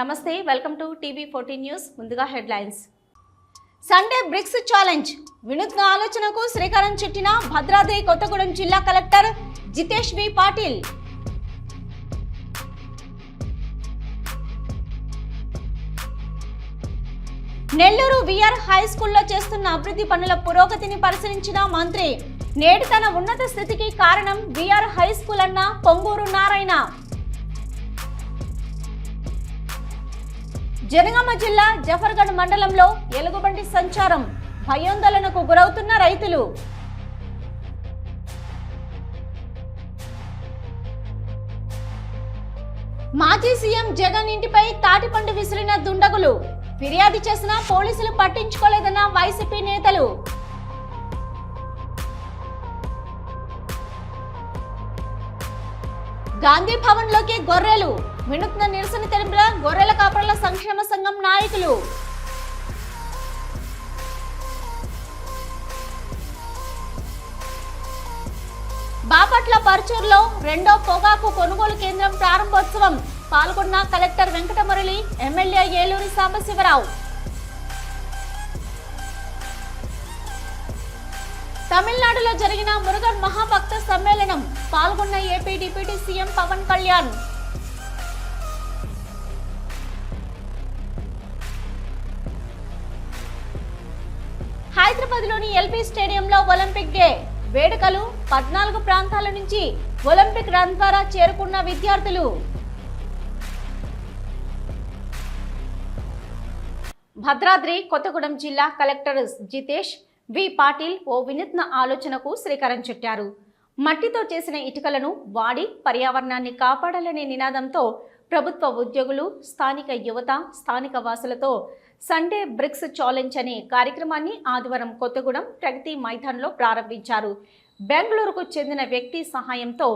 నమస్తే welcome to TV fourteen news ముందుగా headlines. Sunday bricks challenge. వినూత్న ఆలోచనకు శ్రీకారం చుట్టిన భద్రాద్రి కొత్తగూడెం జిల్లా collector Jitesh V Patil. Nellore VR high స్కూల్లో చేస్తున్న అభివృద్ధి పనుల పురోగతిని పరిశీలించిన మంత్రి నేడు తన ఉన్నత స్థితికి కారణం విఆర్ హై స్కూల్ అన్న పొంగూరు నారాయణ. జనగామ జిల్లా జఫర్గఢ్ మండలంలో ఎలుగుబంటి సంచారం భయోందోళనకు గురవుతున్న రైతులు. మాజీ సీఎం జగన్ ఇంటిపై తాటిపండు విసిరిన దుండగులు. ఫిర్యాదు చేసినా పోలీసులు పట్టించుకోలేదన్న వైసీపీ నేతలు. గాంధీ భవన్లోకి గొర్రెలు. వినూత్న నిరసన తెలిపిన గొర్రెల కాపరుల సంక్షేమ సంఘం నాయకులు. బాపట్ల పర్చూర్లో రెండో పొగాకు కొనుగోలు కేంద్రం ప్రారంభోత్సవం. పాల్గొన్న కలెక్టర్ వెంకటమురళి ఎమ్మెల్యే ఏలూరి సాంబశివరావు. తమిళనాడులో జరిగిన మురుగన్ మహాభక్త సమ్మేళనం. పాల్గొన్న AP deputy CM Pawan Kalyan. హైదరాబాద్లోని ఎల్బీ స్టేడియంలో ఒలింపిక్ డే. వేడుకలు పద్నాలుగు ప్రాంతాల నుంచి ఒలింపిక్ రన్ ద్వారా చేరుకున్న విద్యార్థులు. భద్రాద్రి కొత్తగూడెం జిల్లా కలెక్టర్ జితేష్ వి పాటిల్ ఓ వినూత్న ఆలోచనకు శ్రీకారం చుట్టారు. మట్టితో చేసిన ఇటుకలను వాడి పర్యావరణాన్ని కాపాడాలనే నినాదంతో ప్రభుత్వ ఉద్యోగులు స్థానిక యువత స్థానిక వాసులతో సండే బ్రిక్స్ ఛాలెంజ్ అనే కార్యక్రమాన్ని ఆదివారం కొత్తగూడెం ప్రగతి మైదాన్లో ప్రారంభించారు. బెంగళూరుకు చెందిన వ్యక్తి సహాయంతో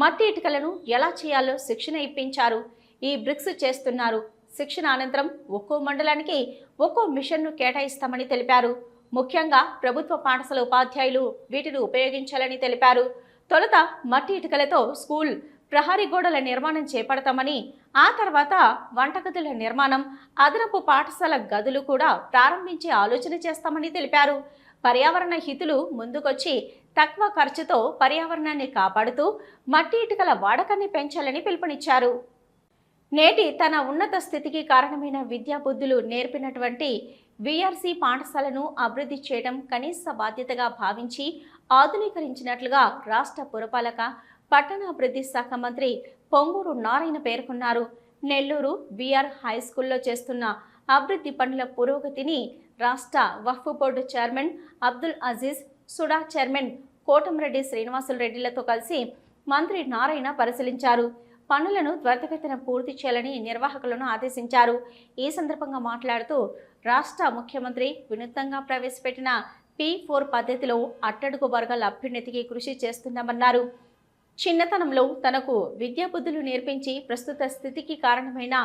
మట్టి ఇటుకలను ఎలా చేయాలో శిక్షణ ఇప్పించారు. ఈ బ్రిక్స్ చేస్తున్నారు. శిక్షణ అనంతరం ఒక్కో మండలానికి ఒక్కో మిషన్ను కేటాయిస్తామని తెలిపారు. ముఖ్యంగా ప్రభుత్వ పాఠశాల ఉపాధ్యాయులు వీటిని ఉపయోగించాలని తెలిపారు. తొలుత మట్టి ఇటుకలతో స్కూల్ ప్రహరీ గోడల నిర్మాణం చేపడతామని ఆ తర్వాత వంటగదుల నిర్మాణం అదనపు పాఠశాల గదులు కూడా ప్రారంభించే ఆలోచన చేస్తామని తెలిపారు. పర్యావరణ హితులు ముందుకొచ్చి తక్కువ ఖర్చుతో పర్యావరణాన్ని కాపాడుతూ మట్టి ఇటుకల వాడకాన్ని పెంచాలని పిలుపునిచ్చారు. నేటి తన ఉన్నత స్థితికి కారణమైన విద్యాబుద్ధులు నేర్పినటువంటి విఆర్సి పాఠశాలను అభివృద్ధి చేయడం కనీస బాధ్యతగా భావించి ఆధునీకరించినట్లుగా రాష్ట్ర పురపాలక పట్టణాభివృద్ధి శాఖ మంత్రి పొంగూరు నారాయణ పేర్కొన్నారు. నెల్లూరు బీఆర్ హై స్కూల్లో చేస్తున్న అభివృద్ధి పనుల పురోగతిని రాష్ట్ర Waqf board chairman Abdul Aziz SUDA chairman Kotamreddy Srinivasulu రెడ్డిలతో కలిసి మంత్రి నారాయణ పరిశీలించారు. పనులను త్వరితగతిన పూర్తి చేయాలని నిర్వాహకులను ఆదేశించారు. ఈ సందర్భంగా మాట్లాడుతూ రాష్ట్ర ముఖ్యమంత్రి వినూత్నంగా ప్రవేశపెట్టిన పి ఫోర్ పద్ధతిలో అట్టడుగు వర్గాల అభ్యున్నతికి కృషి చేస్తున్నామన్నారు. చిన్నతనంలో తనకు విద్యాబుద్ధులు నేర్పించి ప్రస్తుత స్థితికి కారణమైన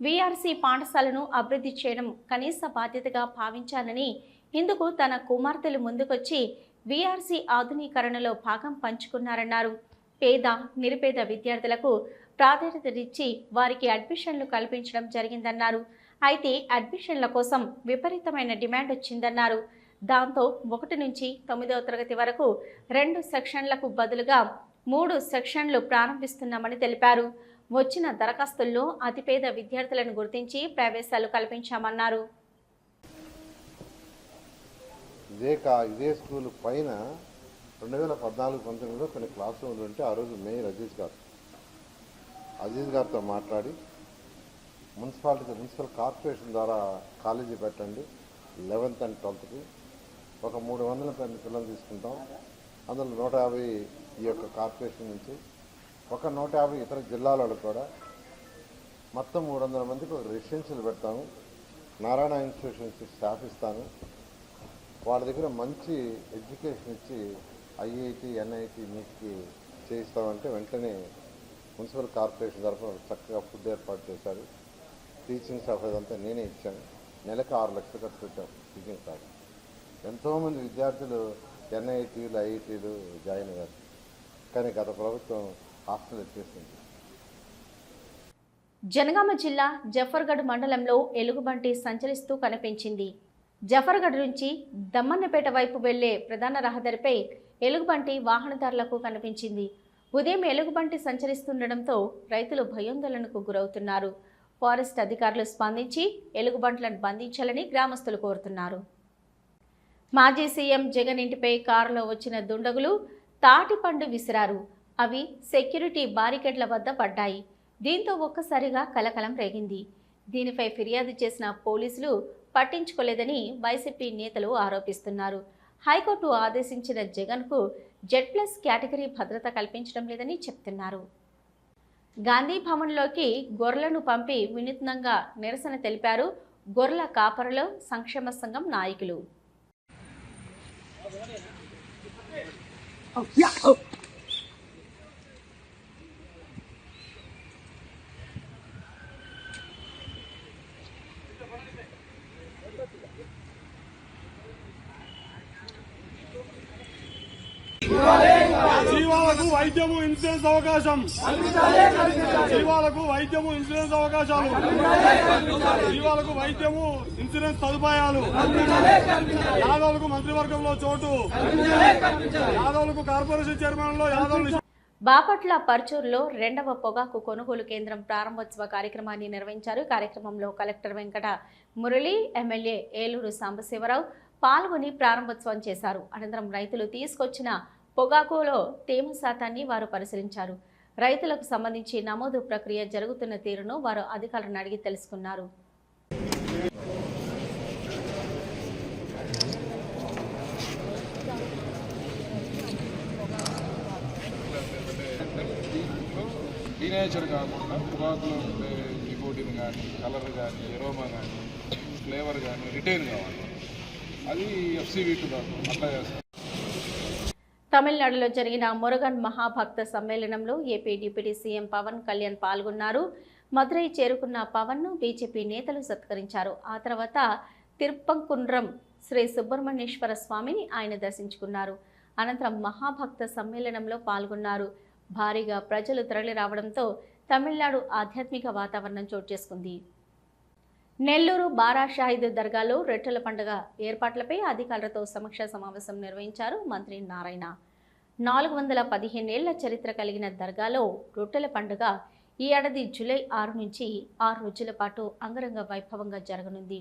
వీఆర్సీ పాఠశాలను అభివృద్ధి చేయడం కనీస బాధ్యతగా భావించానని ఇందుకు తన కుమార్తెలు ముందుకొచ్చి వీఆర్సీ ఆధునీకరణలో భాగం పంచుకున్నారన్నారు. పేద నిరుపేద విద్యార్థులకు ప్రాధాన్యతనిచ్చి వారికి అడ్మిషన్లు కల్పించడం జరిగిందన్నారు. అయితే అడ్మిషన్ల కోసం విపరీతమైన డిమాండ్ వచ్చిందన్నారు. దాంతో ఒకటి నుంచి తొమ్మిదవ తరగతి వరకు రెండు సెక్షన్లకు బదులుగా మూడు సెక్షన్లు ప్రారంభిస్తున్నామని తెలిపారు. వచ్చిన దరఖాస్తుల్లో అతిపేద విద్యార్థులను గుర్తించి ప్రవేశాలు కల్పించామన్నారు. ఇదే కా ఇదే స్కూల్ పైన రెండు వేల పద్నాలుగు పంతొమ్మిదిలో కొన్ని క్లాస్ రూమ్లు ఉంటే ఆ రోజు మేయర్ అజీజ్ గారు అజీజ్ గారితో మాట్లాడి మున్సిపాలిటీ మున్సిపల్ కార్పొరేషన్ ద్వారా కాలేజీ పెట్టండి లెవెన్త్ అండ్ ట్వెల్త్కి ఒక మూడు వందల మంది పిల్లలు తీసుకుంటాం. అందులో నూట యాభై ఈ యొక్క కార్పొరేషన్ నుంచి ఒక నూట యాభై ఇతర జిల్లాలలో కూడా మొత్తం మూడు వందల మందికి ఒక రెసిడెన్షియల్ పెడతాము. నారాయణ ఇన్స్టిట్యూషన్స్ స్టాఫ్ ఇస్తాను. వాళ్ళ దగ్గర మంచి ఎడ్యుకేషన్ ఇచ్చి ఐఐటి ఎన్ఐటి నీట్కి చేయిస్తామంటే వెంటనే మున్సిపల్ కార్పొరేషన్ తరఫున చక్కగా ఫుడ్ ఏర్పాటు చేశారు. టీచింగ్ స్టాఫ్ అదంతా నేనే ఇచ్చాను. నెలకు ఆరు లక్షలు ఖర్చు పెట్టాం టీచింగ్ స్టాఫ్. ఎంతోమంది విద్యార్థులు ఎన్ఐటీలు ఐఐటీలు జాయిన్ అయ్యారు. కానీ గత ప్రభుత్వం హాస్టల్ ఎత్తేసింది. జనగామ జిల్లా జఫర్గఢ్ మండలంలో ఎలుగుబంటి సంచరిస్తూ కనిపించింది. జఫర్గఢ్ నుంచి దమ్మన్నపేట వైపు వెళ్ళే ప్రధాన రహదారిపై ఎలుగుబంటి వాహనదారులకు కనిపించింది. ఉదయం ఎలుగుబంటి సంచరిస్తుండటంతో రైతులు భయోందోళనకు గురవుతున్నారు. ఫారెస్ట్ అధికారులు స్పందించి ఎలుగుబంట్లను బంధించాలని గ్రామస్తులు కోరుతున్నారు. మాజీ సీఎం జగన్ ఇంటిపై కారులో వచ్చిన దుండగులు తాటిపండు విసిరారు. అవి సెక్యూరిటీ బారికేడ్ల వద్ద పడ్డాయి. దీంతో ఒక్కసారిగా కలకలం రేగింది. దీనిపై ఫిర్యాదు చేసిన పోలీసులు పట్టించుకోలేదని వైసీపీ నేతలు ఆరోపిస్తున్నారు. హైకోర్టు ఆదేశించిన జగన్కు జెడ్ ప్లస్ కేటగిరీ భద్రత కల్పించడం లేదని చెప్తున్నారు. గాంధీ భవన్లోకి గొర్రెలను పంపి వినూత్నంగా నిరసన తెలిపారు గొర్రెల కాపరుల సంక్షేమ సంఘం నాయకులు. Oh, yeah. Oh. జీవాలకు వైద్యము ఇన్సూరెన్స్ అవకాశం. జీవాలకు వైద్యము ఇన్సూరెన్స్ అవకాశాలు. జీవాలకు వైద్యము ఇన్సూరెన్స్ సదుపాయాలు. యాదవులకు మంత్రివర్గంలో చోటు. యాదవులకు కార్పొరేషన్ చైర్మన్లో యాదవులు బాపట్ల పర్చూరులో రెండవ పొగాకు కొనుగోలు కేంద్రం ప్రారంభోత్సవ కార్యక్రమాన్ని నిర్వహించారు. కార్యక్రమంలో కలెక్టర్ వెంకట మురళి ఎమ్మెల్యే ఏలూరు సాంబశివరావు పాల్గొని ప్రారంభోత్సవం చేశారు. అనంతరం రైతులు తీసుకొచ్చిన పొగాకులో తేమ శాతాన్ని వారు పరిశీలించారు. రైతులకు సంబంధించి నమోదు ప్రక్రియ జరుగుతున్న తీరును వారు అధికారులను అడిగి తెలుసుకున్నారు. టీనేచర్ కాకుండా పొగాకులో ఉండే నికోటిన్ కానీ కలర్ కానీ ఎరోమా కానీ ఫ్లేవర్ కానీ రిటైన్ కావాలి. అది ఎఫ్సివి టూ అట్లా చేస్తాం తమిళనాడులో జరిగిన మురుగన్ మహాభక్త సమ్మేళనంలో AP deputy CM Pawan Kalyan పాల్గొన్నారు. మదురై చేరుకున్న పవన్ను బీజేపీ నేతలు సత్కరించారు. ఆ తర్వాత తిరుప్పంకుండ్రం శ్రీ సుబ్రహ్మణ్యేశ్వర స్వామిని ఆయన దర్శించుకున్నారు. అనంతరం మహాభక్త సమ్మేళనంలో పాల్గొన్నారు. భారీగా ప్రజలు తరలి రావడంతో తమిళనాడు ఆధ్యాత్మిక వాతావరణం చోటు చేసుకుంది. నెల్లూరు బారా షాహిద్ దర్గాలో రొట్టెల పండుగ ఏర్పాట్లపై అధికారులతో సమీక్ష సమావేశం నిర్వహించారు మంత్రి నారాయణ. నాలుగు వందల పదిహేనేళ్ళ చరిత్ర కలిగిన దర్గాలో రొట్టెల పండుగ ఈ ఏడాది జూలై ఆరు నుంచి ఆరు రోజుల పాటు అంగరంగ వైభవంగా జరగనుంది.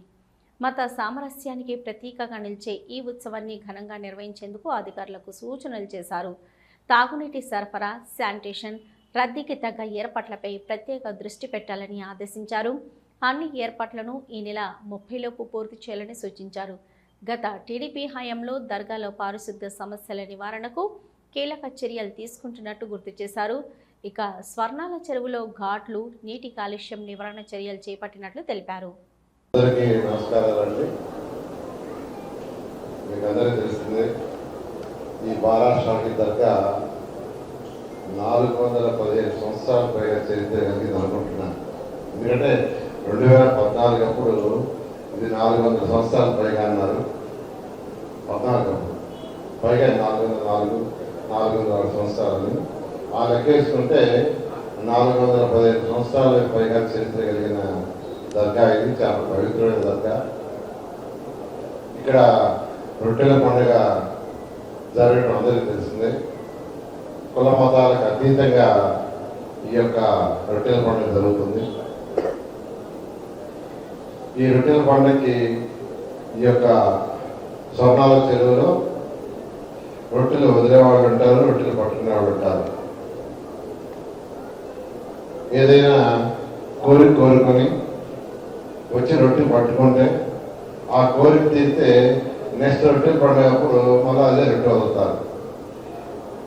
మత సామరస్యానికి ప్రతీకగా నిలిచే ఈ ఉత్సవాన్ని ఘనంగా నిర్వహించేందుకు అధికారులకు సూచనలు చేశారు. తాగునీటి సరఫరా శానిటేషన్ రద్దీకి తగ్గ ఏర్పాట్లపై ప్రత్యేక దృష్టి పెట్టాలని ఆదేశించారు. అన్ని ఏర్పాట్లను ఈ నెల ముప్పైలోపు పూర్తి చేయాలని సూచించారు. గత టీడీపీ హయాంలో దర్గాలో పారిశుద్ధ్య సమస్యల నివారణకు కీలక చర్యలు తీసుకుంటున్నట్టు గుర్తు చేశారు. ఇక స్వర్ణాల చెరువులో ఘాట్లు నీటి కాలుష్యం నివారణ చర్యలు చేపట్టినట్లు తెలిపారు. ఈ బారాష్ట్రానికి దర్గా నాలుగు వందల పదిహేను సంవత్సరాల పైగా చరిత్ర కలిగింది అనుకుంటున్నాను. ఎందుకంటే రెండు వేల పద్నాలుగు అప్పుడు ఇది నాలుగు వందల సంవత్సరాలు పైగా అన్నారు. పద్నాలుగు అప్పుడు. పైగా నాలుగు వందల నాలుగు నాలుగు వందల ఆరు సంవత్సరాలు. ఆ లెక్కేసుకుంటే నాలుగు వందల పదిహేను సంవత్సరాల పైగా చరిత్ర కలిగిన దర్గా ఇది చాలా పవిత్రమైన దర్గా. ఇక్కడ రొట్టెల పండుగ జరగడం అందరికీ తెలిసిందే. కుల మతాలకు అతీతంగా ఈ యొక్క రొట్టెల పండుగ జరుగుతుంది. ఈ రొట్టెల పండుగకి ఈ యొక్క స్వర్ణాల చెరువులో రొట్టెలు వదిలేవాళ్ళు ఉంటారు రొట్టెలు పట్టుకునే వాళ్ళు ఉంటారు. ఏదైనా కోరిక కోరుకొని వచ్చి రొట్టెలు పట్టుకుంటే ఆ కోరిక తీస్తే నెక్స్ట్ రొట్టెలు పండుగప్పుడు మళ్ళీ అదే రొట్టె వదులుతారు.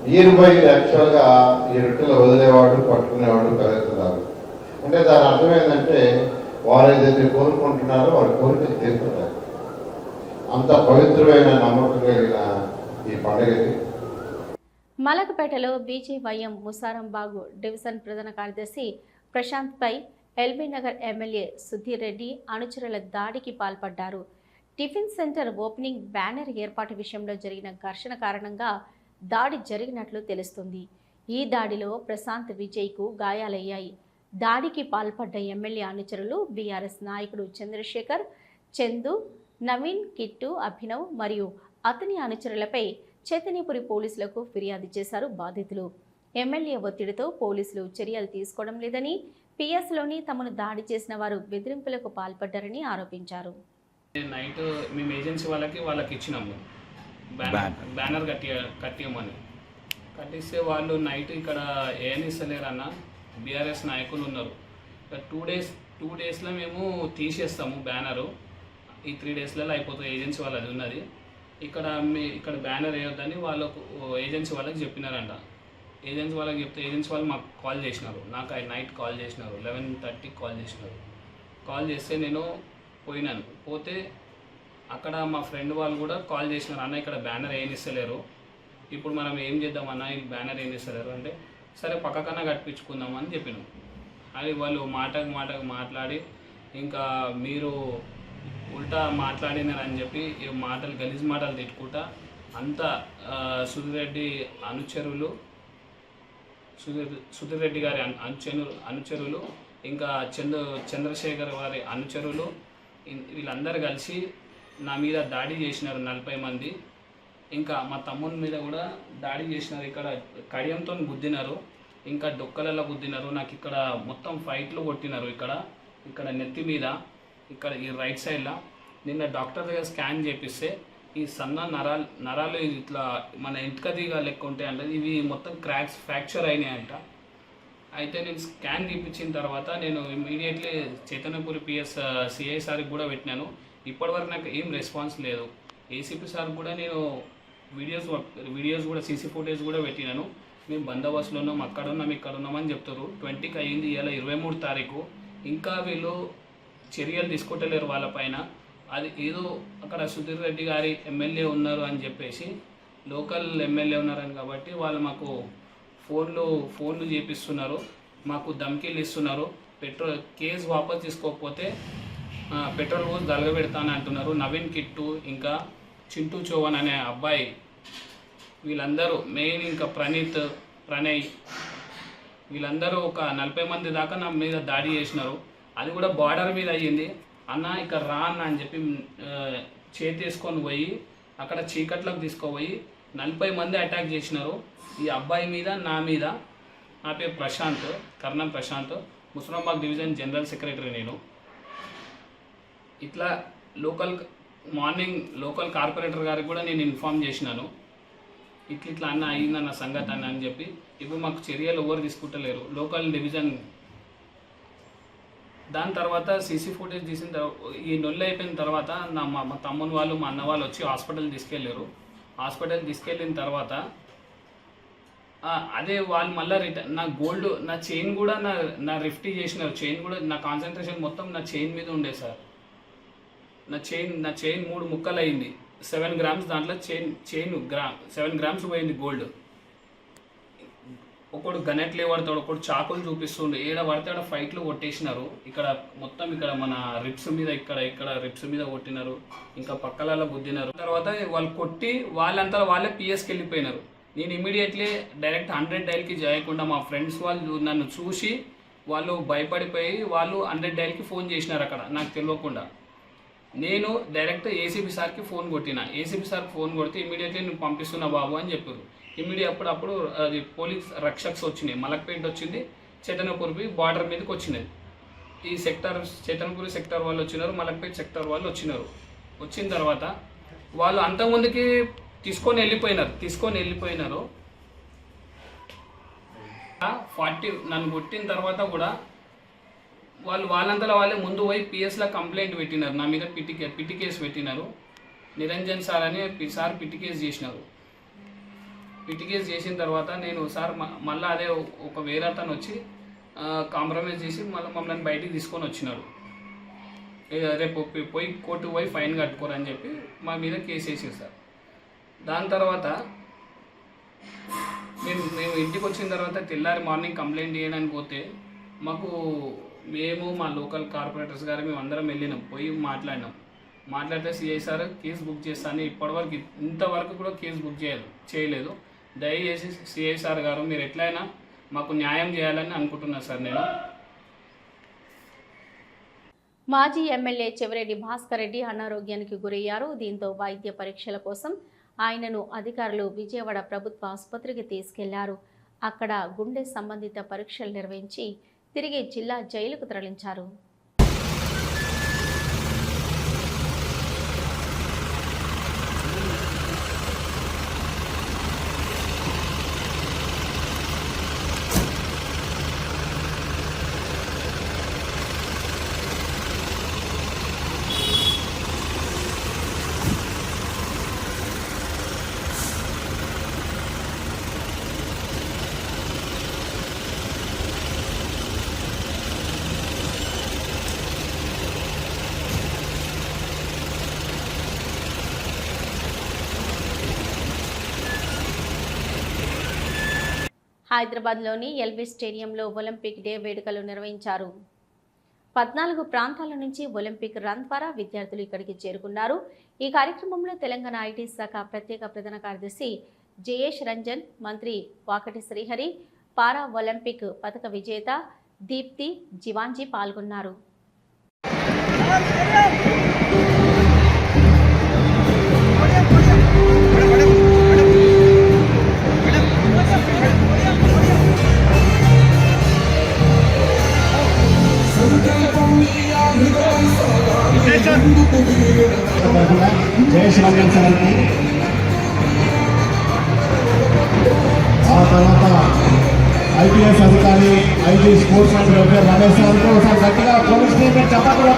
ఈయన యాక్చువల్గా ఈ రొట్టెలు వదిలేవాడు పట్టుకునేవాడు కలుగుతున్నారు. అంటే దాని అర్థం ఏంటంటే వారు ఏదైతే కోరుకుంటున్నారో వారి కోరికలు తీరుతుంటారు అంత పవిత్రమైన నమ్మకం కలిగిన ఈ పండుగకి మలకపేటలో బీజేవైఎం ముసారంబాగు డివిజన్ ప్రధాన కార్యదర్శి ప్రశాంత్పై ఎల్బీ నగర్ ఎమ్మెల్యే సుధీర్ రెడ్డి అనుచరుల దాడికి పాల్పడ్డారు. టిఫిన్ సెంటర్ ఓపెనింగ్ బ్యానర్ ఏర్పాటు విషయంలో జరిగిన ఘర్షణ కారణంగా దాడి జరిగినట్లు తెలుస్తుంది. ఈ దాడిలో ప్రశాంత్ విజయ్కు గాయాలయ్యాయి. దాడికి పాల్పడ్డ ఎమ్మెల్యే అనుచరులు బీఆర్ఎస్ నాయకుడు చంద్రశేఖర్ చందు నవీన్ కిట్టు అభినవ్ మరియు అతని అనుచరులపై చైతన్యపురి పోలీసులకు ఫిర్యాదు చేశారు బాధితులు. ఎమ్మెల్యే ఒత్తిడితో పోలీసులు చర్యలు తీసుకోవడం లేదని పిఎస్లోని తమను దాడి చేసిన వారు బెదిరింపులకు పాల్పడ్డారని ఆరోపించారు. నైట్ మేము ఏజెన్సీ వాళ్ళకి వాళ్ళకి ఇచ్చినాము. బ్యానర్ కట్టి కట్టియమని. కట్టిస్తే వాళ్ళు నైట్ ఇక్కడ ఏనిస్తలేరు అన్న బీఆర్ఎస్ నాయకులు ఉన్నారు. టూ డేస్ టూ డేస్లో మేము తీసేస్తాము బ్యానరు ఈ త్రీ డేస్లలో అయిపోతుంది ఏజెన్సీ వాళ్ళది ఉన్నది. ఇక్కడ మీ ఇక్కడ బ్యానర్ వేయొద్దని వాళ్ళకు ఏజెన్సీ వాళ్ళకి చెప్పినారంట. ఏజెన్సీ వాళ్ళకి చెప్తే ఏజెన్సీ వాళ్ళు మాకు కాల్ చేసినారు. నాకు ఆ నైట్ కాల్ చేసినారు. లెవెన్ థర్టీకి కాల్ చేసినారు. కాల్ చేస్తే నేను పోయినాను. పోతే అక్కడ మా ఫ్రెండ్ వాళ్ళు కూడా కాల్ చేసినారు. అన్న ఇక్కడ బ్యానర్ ఏం ఇస్తలేరు. ఇప్పుడు మనం ఏం చేద్దామన్నా ఈ బ్యానర్ ఏం ఇస్తలేరు? అంటే సరే పక్కకన్నా కట్టించుకుందాం అని చెప్పిన. అది వాళ్ళు మాటకు మాటకు మాట్లాడి ఇంకా మీరు ఉల్టా మాట్లాడినారని చెప్పి ఈ మాటలు గలీజ్ మాటలు తిట్టుకుంటా అంతా సుధిరెడ్డి అనుచరులు సుధీర్ రెడ్డి గారి అనుచరు అనుచరులు ఇంకా చంద్ర చంద్రశేఖర్ వారి అనుచరులు వీళ్ళందరూ కలిసి నా మీద దాడి చేసినారు నలభై మంది. ఇంకా మా తమ్ముని మీద కూడా దాడి చేసినారు. ఇక్కడ కడియంతో గుద్దినారు. ఇంకా డొక్కలలో గుద్దినారు. నాకు ఇక్కడ మొత్తం ఫైట్లు కొట్టినారు ఇక్కడ. ఇక్కడ నెత్తి మీద ఇక్కడ ఈ రైట్ సైడ్లో నిన్న డాక్టర్ దగ్గర స్కాన్ చేపిస్తే ఈ సన్న నరాలు నరాలు ఇట్లా మన ఇంటికదిగా లెక్క ఉంటాయి అంటే. ఇవి మొత్తం క్రాక్స్ ఫ్రాక్చర్ అయినాయంట. అయితే నేను స్కాన్ తీపించిన తర్వాత నేను ఇమీడియట్లీ చైతన్యపూరి పిఎస్ సిఐ సార్కి కూడా పెట్టినాను. ఇప్పటివరకు నాకు ఏం రెస్పాన్స్ లేదు. ఏసీపీ సార్ కూడా నేను వీడియోస్ వీడియోస్ కూడా సీసీ ఫుటేజ్ కూడా పెట్టినాను. మేము బందోబస్తులో ఉన్నాం అక్కడ ఉన్నాం ఇక్కడ ఉన్నామని చెప్తారు. ట్వంటీకి అయ్యింది ఇలా ఇరవై మూడు తారీఖు. ఇంకా వీళ్ళు చర్యలు తీసుకుంటలేరు వాళ్ళపైన అది ఏదో అక్కడ సుధీర్ రెడ్డి గారి ఎమ్మెల్యే ఉన్నారు అని చెప్పేసి లోకల్ ఎమ్మెల్యే ఉన్నారని కాబట్టి వాళ్ళు మాకు ఫోన్లు ఫోన్లు చేపిస్తున్నారు. మాకు ధమ్కీలు ఇస్తున్నారు. పెట్రోల్ కేసు వాపస్ తీసుకోకపోతే పెట్రోల్ పోసి దలగబెడతానని అంటున్నారు. నవీన్ కిట్టు ఇంకా చింటూ చోవన్ అనే అబ్బాయి వీళ్ళందరూ మెయిన్ ఇంకా ప్రణీత్ ప్రణయ్ వీళ్ళందరూ ఒక నలభై మంది దాకా నా మీద దాడి చేసినారు. అది కూడా బార్డర్ మీద అయ్యింది. అన్న ఇక్కడ రా అన్న అని చెప్పి చేతేసుకొని చేతి పోయి అక్కడ చీకట్లోకి తీసుకుపోయి నలభై మంది అటాక్ చేసినారు. ఈ అబ్బాయి మీద నా మీద. నా పేరు Prashanth Karnam Prashanth. Muslimbagh division general secretary నేను. ఇట్లా లోకల్ మార్నింగ్ లోకల్ కార్పొరేటర్ గారికి కూడా నేను ఇన్ఫామ్ చేసినాను. ఇట్ల ఇట్లా అన్న అయిందన్న సంగతి అన్న అని చెప్పి ఇప్పుడు మాకు చర్యలు ఎవరు తీసుకుంటలేరు. Local division. దాని తర్వాత సీసీ ఫుటేజ్ తీసిన తర్వాత ఈ నొల్లి అయిపోయిన తర్వాత నా మా మా తమ్ముని వాళ్ళు మా అన్న వాళ్ళు వచ్చి హాస్పిటల్ తీసుకెళ్ళారు. హాస్పిటల్ తీసుకెళ్ళిన తర్వాత అదే వాళ్ళు మళ్ళీ రిటర్న్ నా గోల్డ్ నా చైన్ కూడా నా నా రిఫ్టీ చేసినారు. చైన్ కూడా నా కాన్సన్ట్రేషన్ మొత్తం నా చైన్ మీద ఉండే సార్. నా చైన్ నా చైన్ మూడు ముక్కలు అయింది సెవెన్ గ్రామ్స్ దాంట్లో chain chain gram seven grams పోయింది గోల్డ్. ఒకడు గనెట్లు పడతాడు ఒకడు చాకులు చూపిస్తుండే. ఏడ పడితే ఆడ ఫైట్లు కొట్టేసినారు. ఇక్కడ మొత్తం ఇక్కడ మన రిప్స్ మీద ఇక్కడ ఇక్కడ రిప్స్ మీద కొట్టినారు. ఇంకా పక్కలలో గుద్దినారు. తర్వాత వాళ్ళు కొట్టి వాళ్ళంతా వాళ్ళే పిఎస్కి వెళ్ళిపోయినారు. నేను ఇమీడియట్లీ డైరెక్ట్ హండ్రెడ్ డైల్కి చేయకుండా మా ఫ్రెండ్స్ వాళ్ళు నన్ను చూసి వాళ్ళు భయపడిపోయి వాళ్ళు హండ్రెడ్ డైల్కి ఫోన్ చేసినారు అక్కడ. నాకు తెలియకుండా. నేను డైరెక్ట్ ఏసీబీ సార్కి ఫోన్ కొట్టిన. ఏసీబీ సార్కి ఫోన్ కొడితే ఇమీడియట్లీ నేను పంపిస్తున్నా బాబు అని చెప్పారు. ఇమీడియట్ అప్పుడప్పుడు అది పోలీస్ రక్షక్స్ వచ్చినాయి. మలక్పేట వచ్చింది చైతన్యపూర్వి బార్డర్ మీదకి వచ్చినది ఈ సెక్టర్ చేతనపూరి సెక్టర్ వాళ్ళు వచ్చినారు మలక్పేట సెక్టర్ వాళ్ళు వచ్చినారు. వచ్చిన తర్వాత వాళ్ళు అంతకుముందుకి తీసుకొని వెళ్ళిపోయినారు. తీసుకొని వెళ్ళిపోయినారు. ఫార్టీ నన్ను కొట్టిన తర్వాత కూడా వాళ్ళు వాళ్ళంతలో వాళ్ళే ముందు పోయి పిఎస్లో కంప్లైంట్ పెట్టినారు. నా మీద పిటి పిటి కేసు పెట్టినారు. నిరంజన్ సార్ అని సార్ పిటి కేసు చేసినారు. పిటి కేసు చేసిన తర్వాత నేను సార్ మళ్ళీ అదే ఒక వేరే అతను వచ్చి కాంప్రమైజ్ చేసి మళ్ళీ మమ్మల్ని బయటికి తీసుకొని వచ్చినాడు రేపు పోయి కోర్టు పోయి ఫైన్ కట్టుకోరని చెప్పి మా మీద కేసు వేసేది సార్. దాని తర్వాత మేము మేము ఇంటికి వచ్చిన తర్వాత తెల్లారి మార్నింగ్ కంప్లైంట్ చేయడానికి పోతే మాకు మేము మా లోకల్ కార్పొరేటర్స్ గారు మేము అందరం వెళ్ళినాం పోయి మాట్లాడినాం. మాట్లాడితే సిఐ సార్ కేసు బుక్ చేస్తాను ఇప్పటివరకు ఇంతవరకు కూడా కేసు బుక్ చేయలేదు చేయలేదు. దయచేసి సిఐ సార్ గారు మీరు ఎట్లయినా మాకు న్యాయం చేయాలని అనుకుంటున్నాను సార్ నేను. మాజీ ఎమ్మెల్యే చెవిరెడ్డి భాస్కర్ రెడ్డి అనారోగ్యానికి గురయ్యారు. దీంతో వైద్య పరీక్షల కోసం ఆయనను అధికారులు విజయవాడ ప్రభుత్వ ఆసుపత్రికి తీసుకెళ్ళారు. అక్కడ గుండె సంబంధిత పరీక్షలు నిర్వహించి తిరిగి జిల్లా జైలుకు తరలించారు హైదరాబాద్లోని ఎల్బీ స్టేడియంలో ఒలింపిక్ డే వేడుకలు నిర్వహించారు. పద్నాలుగు ప్రాంతాల నుంచి ఒలింపిక్ రన్ ద్వారా విద్యార్థులు ఇక్కడికి చేరుకున్నారు. ఈ కార్యక్రమంలో తెలంగాణ ఐటీ శాఖ ప్రత్యేక ప్రధాన కార్యదర్శి జయేష్ రంజన్ మంత్రి వాకటి శ్రీహరి పారా ఒలింపిక్ పథక విజేత దీప్తి జివాంజీ పాల్గొన్నారు. తరఫున జయశ్రామ్ సార్కి ఆ తర్వాత ఐపీఎస్ అధికారి ఐటీ స్పోర్ట్స్ మంత్రి రమేష్ సార్కు గట్టిగా పోలీస్ స్టేషన్ చప్పట్లు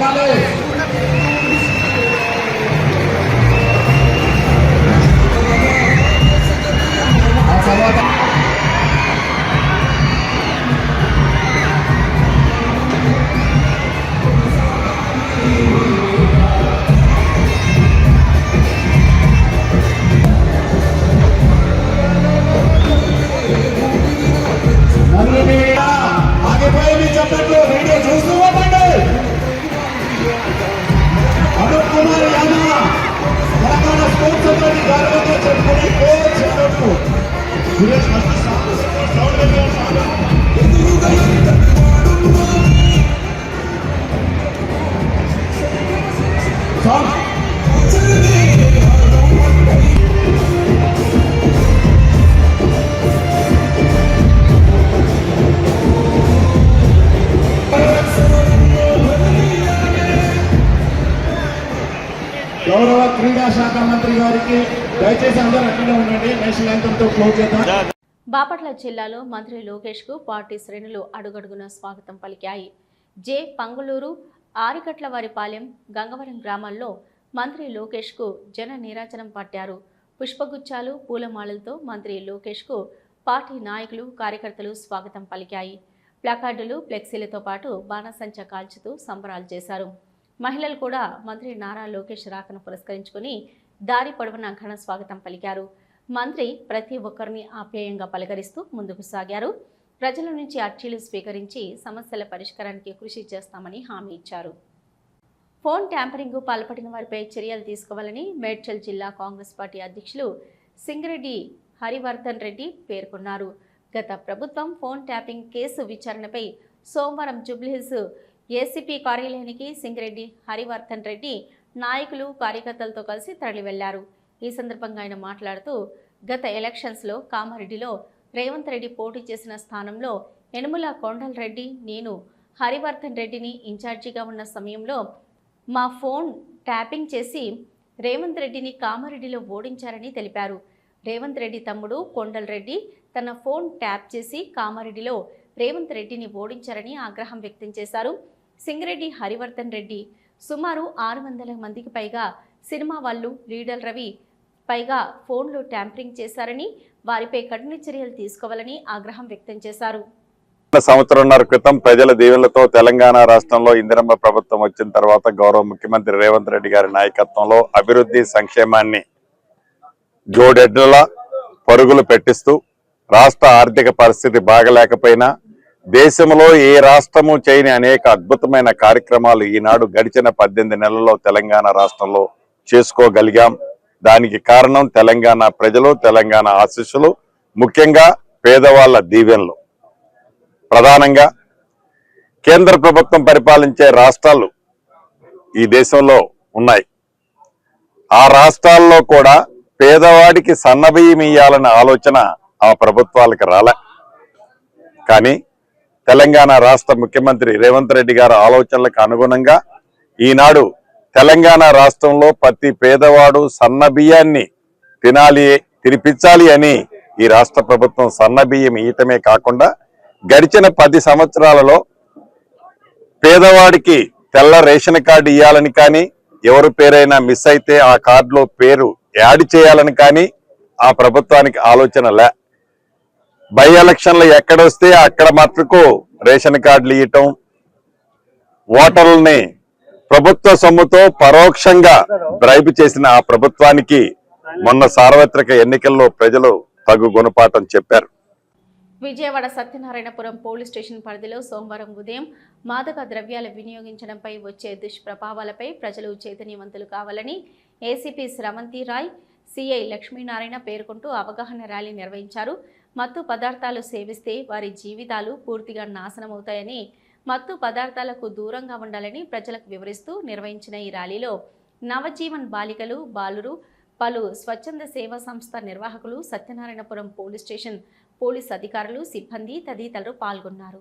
వారికి దయచేసి అందరూ అక్కడే ఉండండి. నేషనల్ యాంథమ్తో క్లోజ్ చేద్దాం. బాపట్ల జిల్లాలో మంత్రి లోకేష్కు పార్టీ శ్రేణులు అడుగడుగున స్వాగతం పలికాయి. జే. పంగులూరు ఆరికట్లవారిపాలెం గంగవరం గ్రామాల్లో మంత్రి లోకేష్కు జన నీరాజనం పట్టారు. పుష్పగుచ్చాలు పూలమాలలతో మంత్రి లోకేష్కు పార్టీ నాయకులు కార్యకర్తలు స్వాగతం పలికాయి. ప్లకార్డులు ఫ్లెక్సీలతో పాటు బాణసంచ కాల్చుతూ సంబరాలు చేశారు. మహిళలు కూడా మంత్రి నారా లోకేష్ రాకను పురస్కరించుకుని దారి పొడవునా ఘన స్వాగతం పలికారు. మంత్రి ప్రతి ఒక్కరిని ఆప్యాయంగా పలకరిస్తూ ముందుకు సాగారు. ప్రజల నుంచి అర్జీలు స్వీకరించి సమస్యల పరిష్కారానికి కృషి చేస్తామని హామీ ఇచ్చారు. ఫోన్ ట్యాంపరింగ్కు పాల్పడిన వారిపై చర్యలు తీసుకోవాలని మేడ్చల్ జిల్లా కాంగ్రెస్ పార్టీ అధ్యక్షులు సింగిరెడ్డి హరివర్ధన్ రెడ్డి పేర్కొన్నారు. గత ప్రభుత్వం ఫోన్ ట్యాపింగ్ కేసు విచారణపై సోమవారం జూబ్లీహిల్స్ ఏసీపీ కార్యాలయానికి సింగిరెడ్డి హరివర్ధన్ రెడ్డి నాయకులు కార్యకర్తలతో కలిసి తరలి వెళ్ళారు ఈ సందర్భంగా ఆయన మాట్లాడుతూ గత ఎలక్షన్స్లో కామారెడ్డిలో రేవంత్ రెడ్డి పోటీ చేసిన స్థానంలో యనుమల కొండల్ రెడ్డి నేను హరివర్ధన్ రెడ్డిని ఇన్ఛార్జిగా ఉన్న సమయంలో మా ఫోన్ ట్యాపింగ్ చేసి రేవంత్ రెడ్డిని కామారెడ్డిలో ఓడించారని తెలిపారు. రేవంత్ రెడ్డి తమ్ముడు కొండల్ రెడ్డి తన ఫోన్ ట్యాప్ చేసి కామారెడ్డిలో రేవంత్ రెడ్డిని ఓడించారని ఆగ్రహం వ్యక్తం చేశారు. సింగరెడ్డి హరివర్ధన్ రెడ్డి సుమారు ఆరు వందల మందికి పైగా సినిమా వాళ్ళు లీడర్ రవి పైగా ఫోన్లు ట్యాంపరింగ్ చేశారని వారిపై కఠిన చర్యలు తీసుకోవాలని ఆగ్రహం వ్యక్తం చేశారు. సంవత్సరంన్నర క్రితం ప్రజల దీవెనలతో తెలంగాణ రాష్ట్రంలో ఇందిరమ్మ ప్రభుత్వం వచ్చిన తర్వాత గౌరవ ముఖ్యమంత్రి రేవంత్ రెడ్డి గారి నాయకత్వంలో అభివృద్ధి సంక్షేమాన్ని జోడెడ్ల పరుగులు పెట్టిస్తూ రాష్ట్ర ఆర్థిక పరిస్థితి బాగలేకపోయినా దేశంలో ఏ రాష్ట్రము చేయని అనేక అద్భుతమైన కార్యక్రమాలు ఈనాడు గడిచిన పద్దెనిమిది నెలల్లో తెలంగాణ రాష్ట్రంలో చేసుకోగలిగాం. దానికి కారణం తెలంగాణ ప్రజలు తెలంగాణ ఆశీస్సులు ముఖ్యంగా పేదవాళ్ళ దీవెనలు. ప్రధానంగా కేంద్ర ప్రభుత్వం పరిపాలించే రాష్ట్రాలు ఈ దేశంలో ఉన్నాయి. ఆ రాష్ట్రాల్లో కూడా పేదవాడికి సన్నబియ్యం ఇయ్యాలనే ఆలోచన ఆ ప్రభుత్వాలకు రాలే. కానీ తెలంగాణ రాష్ట్ర ముఖ్యమంత్రి రేవంత్ రెడ్డి గారి ఆలోచనలకు అనుగుణంగా ఈనాడు తెలంగాణ రాష్ట్రంలో ప్రతి పేదవాడు సన్న బియ్యాన్ని తినాలి తినిపించాలి అని ఈ రాష్ట్ర ప్రభుత్వం సన్న బియ్యం ఇయటమే కాకుండా గడిచిన పది సంవత్సరాలలో పేదవాడికి తెల్ల రేషన్ కార్డు ఇవ్వాలని కానీ ఎవరు పేరైనా మిస్ అయితే ఆ కార్డులో పేరు యాడ్ చేయాలని కానీ ఆ ప్రభుత్వానికి ఆలోచన లే. బై ఎలక్షన్లు ఎక్కడొస్తే అక్కడ మటుకు రేషన్ కార్డులు ఇవ్వటం ఓటర్లని ప్రభుత్వ సొమ్ముతో పరోక్షంగా బ్రైబ్ చేసిన ఆ ప్రభుత్వానికి మొన్న సార్వత్రిక ఎన్నికల్లో ప్రజలు తగు గుణపాఠం చెప్పారు. విజయవాడ సత్యనారాయణపురం పోలీస్ స్టేషన్ పరిధిలో సోమవారం ఉదయం మాదక ద్రవ్యాలు వినియోగించడంపై వచ్చే దుష్ప్రభావాలపై ప్రజలు చైతన్యవంతులు కావాలని ఏసీపీ స్రవంతి రాయ్ సిఐ లక్ష్మీనారాయణ పేర్కొంటూ అవగాహన ర్యాలీ నిర్వహించారు. మత్తు పదార్థాలు సేవిస్తే వారి జీవితాలు పూర్తిగా నాశనమవుతాయని మత్తు పదార్థాలకు దూరంగా ఉండాలని ప్రజలకు వివరిస్తూ నిర్వహించిన ఈ ర్యాలీలో నవజీవన్ బాలికలు బాలురు పలు స్వచ్ఛంద సేవా సంస్థ నిర్వాహకులు సత్యనారాయణపురం పోలీస్ స్టేషన్ పోలీస్ అధికారులు సిబ్బంది తదితరులు పాల్గొన్నారు.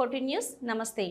ఇవి ఫోర్టీన్ న్యూస్ నమస్తే